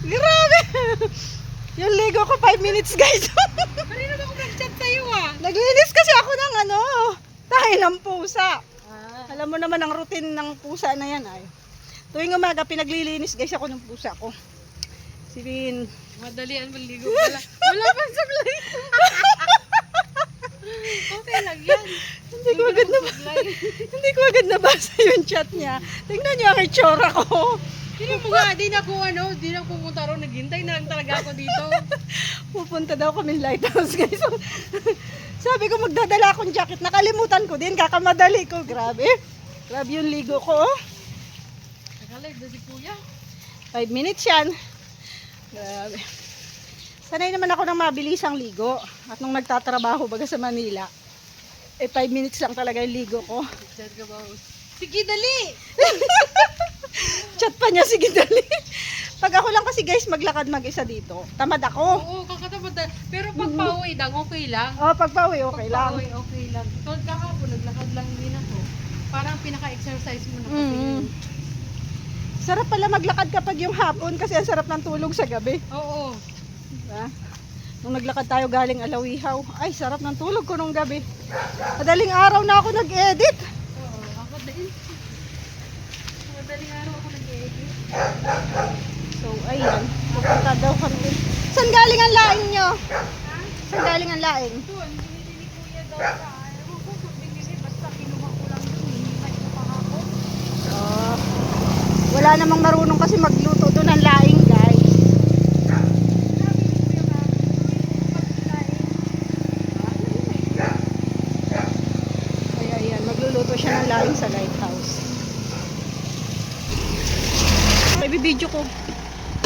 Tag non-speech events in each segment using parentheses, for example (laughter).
Grabe! Yung ligo ko 5 minutes guys. (laughs) Kanina ba ako nag-chat sa'yo ah? Naglinis kasi ako ng ano, dahil ng pusa. Ah. Alam mo naman ang routine ng pusa na yan ay. Tuwing umaga pinaglilinis guys ako ng pusa ko. Si Vin. Madalian maligo pala. Wala pa saklay. (laughs) okay lang yan. Hindi ko agad na (laughs) hindi ko agad nabasa yung chat niya. Tingnan niyo ang itsura ko. Hindi mo nga, di na ako ano, di na ako pumunta ron. Naghintay na lang talaga ako dito. (laughs) Pupunta daw kami lighthouse guys. (laughs) Sabi ko magdadala akong jacket. Nakalimutan ko din. Kakamadali ko. Grabe. Grabe yung ligo ko. Oh. Nakalive na si kuya. 5 minutes yan. Grabe. Sanay naman ako ng mabilisang ligo. At nung nagtatrabaho baga sa Manila, eh 5 minutes lang talaga yung ligo ko. Sige, dali! (laughs) Chat pa niya, sige (laughs) dali. Pag ako lang kasi guys maglakad mag-isa dito, tamad ako. Oo, kakatamad na. Pero pag pauwi lang, okay lang. Oh, pag pauwi, okay Pag lang. pauwi, okay lang. Tulad kahapon, naglakad lang din ako. Parang pinaka-exercise mo na kasi Mm. Sarap pala maglakad kapag yung hapon kasi ang sarap ng tulog sa gabi. Oo. Diba? Nung naglakad tayo galing Alawihaw, ay sarap ng tulog ko nung gabi. Madaling araw na ako nag-edit. Oo, ako din. Madaling araw ako nag-edit. So, ayan. Pupunta daw kami. Saan galing ang laing nyo? Saan galing ang laing? Doon, binili ni kuya daw ka. Ewan ko kung binili, basta kinuha ko lang doon. Hinihintay ko pa ako. Oh, wala namang marunong kasi magluto doon ng laing, guys. Kaya ayan, magluluto siya ng laing sa lighthouse. Bibidyo ko.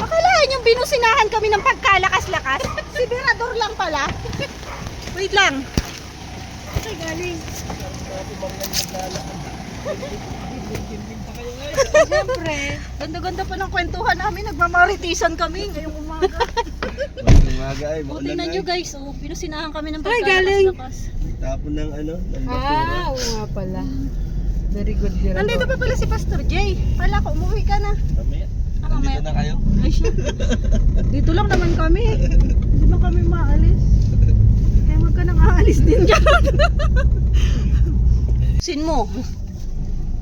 Akalain yung binusinahan kami ng pagkalakas-lakas. Si Berador lang pala. Wait lang. Ay, galing. Siyempre. Ganda-ganda pa ng kwentuhan namin. Nagmamaritisan kami ngayong umaga. Umaga ay, tingnan na nyo guys. Oh, binusinahan kami ng pagkalakas-lakas. Tapon ng ano, ng basura. Ah, oo nga pala. Very good, Vera. Nandito pa pala si Pastor Jay. Kala ko, umuwi ka na. Mamaya. Ah, mamaya. Nandito na kayo. Ay, siya. (laughs) Dito lang naman kami. Hindi lang kami maalis. Kaya wag ka nang aalis din dyan. (laughs) Sin mo.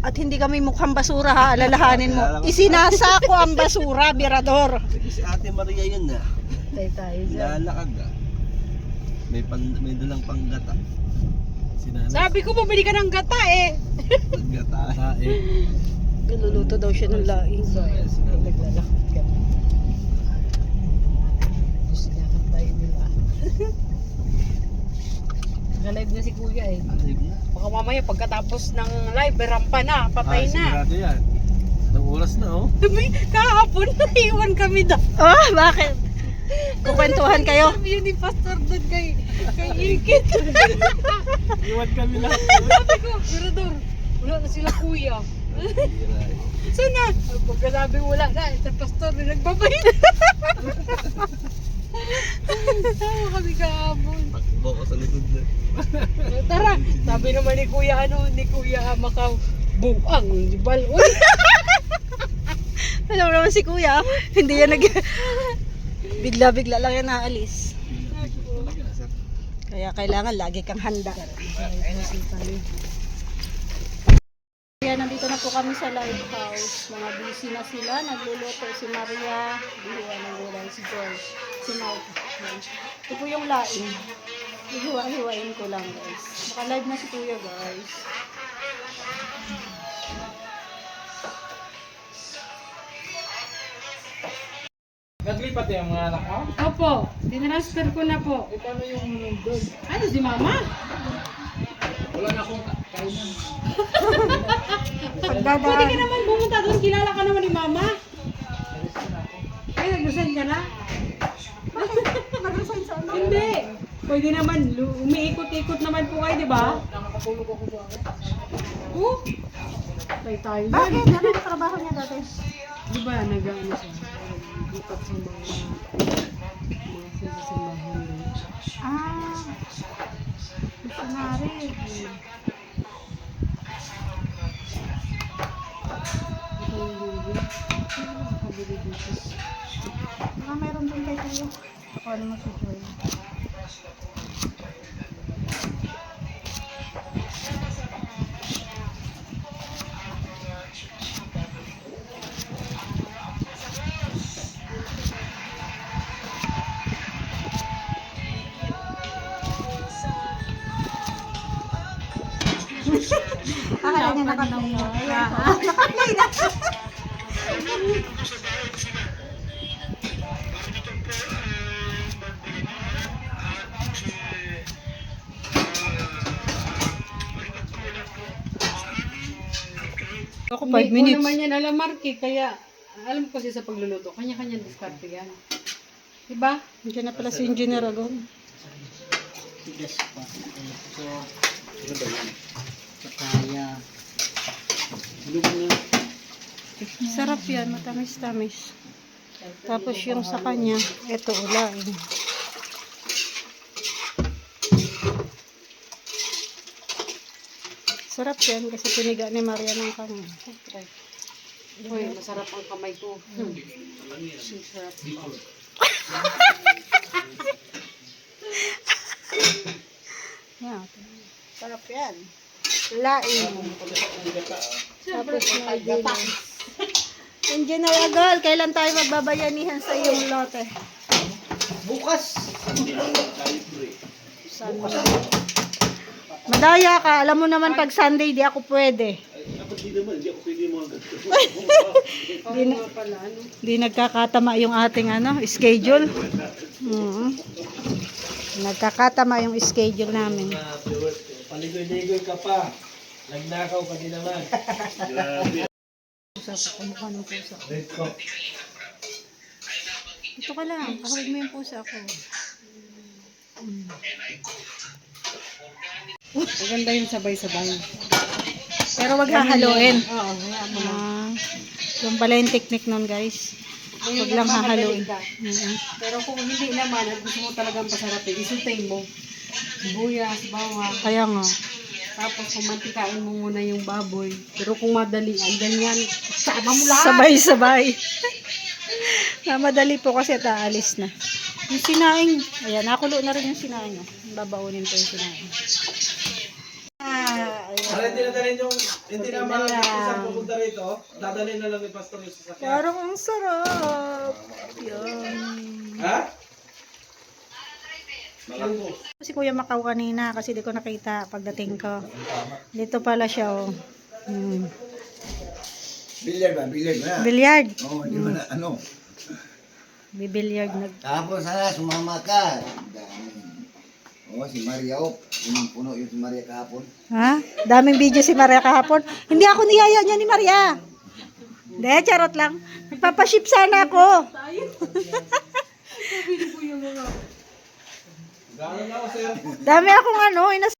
At hindi kami mukhang basura ha, alalahanin mo. Isinasa ko ang basura, Birador. Si Ate Maria yun na. Tay tayo dyan. Lalakad ah. May, pan, may dalang panggata. Sabi ko, bumili ka ng gata eh. Panggata. (laughs) Luluto daw siya ng laing. So, ayun, naglalakad kami. Tapos sinakad tayo nila. (laughs) Naka-live na si kuya eh. Baka mamaya pagkatapos ng live, rampa na, patay na. Sigurado yan. Nang oras na oh. Sabi, kahapon (laughs) naiwan kami daw. Oh, bakit? Kukwentuhan kayo? Sabi yun ni Pastor doon kay, kay Ilkit. (laughs) Iwan kami lang. Sabi ko, Mirador, wala na sila kuya. Saan na? Pagkasabi wala na, sa pastor na nagbabayad. Tawa kami kahapon. Takbo ko sa likod na. Tara, sabi naman ni kuya, ano, ni kuya Makaw, buang, di ba? Uy, (laughs) Alam naman si kuya, hindi yan nag... Bigla-bigla lang yan naalis. Kaya kailangan lagi kang handa. Kaya nandito na po kami sa lighthouse. Mga busy na sila. Nagluluto si Maria. Bihuwa ng gulay si George. Si Mike. Ito po yung laing. Ihiwa-hiwain ko lang guys. Naka-live na si Kuya guys. Naglipat yung mga anak mo? Opo, tinransfer ko na po. Eh, paano yung nandun? Ano si mama? Wala na akong ka- kainan. (laughs) Pwede ka Pagdadaan. naman pumunta doon, kilala ka naman ni mama. Ay, nag-resign ka na? (laughs) Nag-resign sa ano? Hindi. Pwede naman, umiikot-ikot naman po kayo, di ba? Nakakatulog ako ba? Oo. Tayo tayo. Bakit? Ano ang trabaho niya dati? Di ba, nag-ano siya? Nag-ikot sa mga mga sinasimbahan doon. Ah. Missionary. Nakakabili dito? Baka mayroon dun kay Kuya. Si Joy? Akala niya nakaplay na. Ayan po. Nakaplay na. Ako Hindi ko naman yan alam, Marky, kaya alam ko kasi sa pagluluto, kanya-kanya diskarte yan. Diba? Diyan na pala si Engineer Agon. tigas pa. So, kaya, bulog na. Sarap yan, matamis-tamis. Tapos yung sa kanya, eto ulain. Sarap yan kasi piniga ni Maria ng kanya. Uy, masarap ang kamay ko. Hmm. (laughs) Sarap. Yan. Sarap yan. Lain. Tapos may dilis. Engineer Agol, kailan tayo magbabayanihan sa iyong lote? Bukas! Sunday. Madaya ka, alam mo naman pag Sunday di ako pwede. Oo nga pala, ano? Di nagkakatama yung ating ano, schedule. Mm. Nagkakatama yung schedule namin. Paligoy-ligoy ka pa. Nagnakaw ka din naman. Pusa ko, kumukha ng pusa. Red cock. Ito ka lang, kahawag mo yung pusa ko. Maganda yung sabay-sabay. Pero wag hahaluin. Oo, kaya mo lang. Ah, yung pala yung technique nun guys. Wag lang hahaluin. Pero kung hindi naman, at gusto mo talagang pasarapin, isultay mo. Buyas, bawang, Kaya nga. Tapos pumantikain mo muna yung baboy. Pero kung madali, ang ganyan, sama mo lahat. Sabay-sabay. na madali po kasi at aalis na. Yung sinaing, ayan, nakulo na rin yung sinaing. oh. Babaunin ko yung sinaing. Ah, ayan. Para hindi na dalhin yung, hindi na Puti na lang. pupunta rito, dadalhin na lang ni Pastor yung sasakyan. Parang ang sarap. Yan. Ha? Si Kuya Makaw kanina kasi di ko nakita pagdating ko. Dito pala siya oh. Hmm. Billiard ba? Billiard ba? Billiard. Oo, di ba na, ano? Bibilyard nag... Tapos sana, sumama ka. Oo, si Maria, oh. Yung puno yung si Maria kahapon. Ha? Daming video si Maria kahapon. Hindi ako niyaya niya ni Maria. Hindi, charot lang. Nagpapaship sana ako. Gano'n na ako, sir. Dami akong ano, inas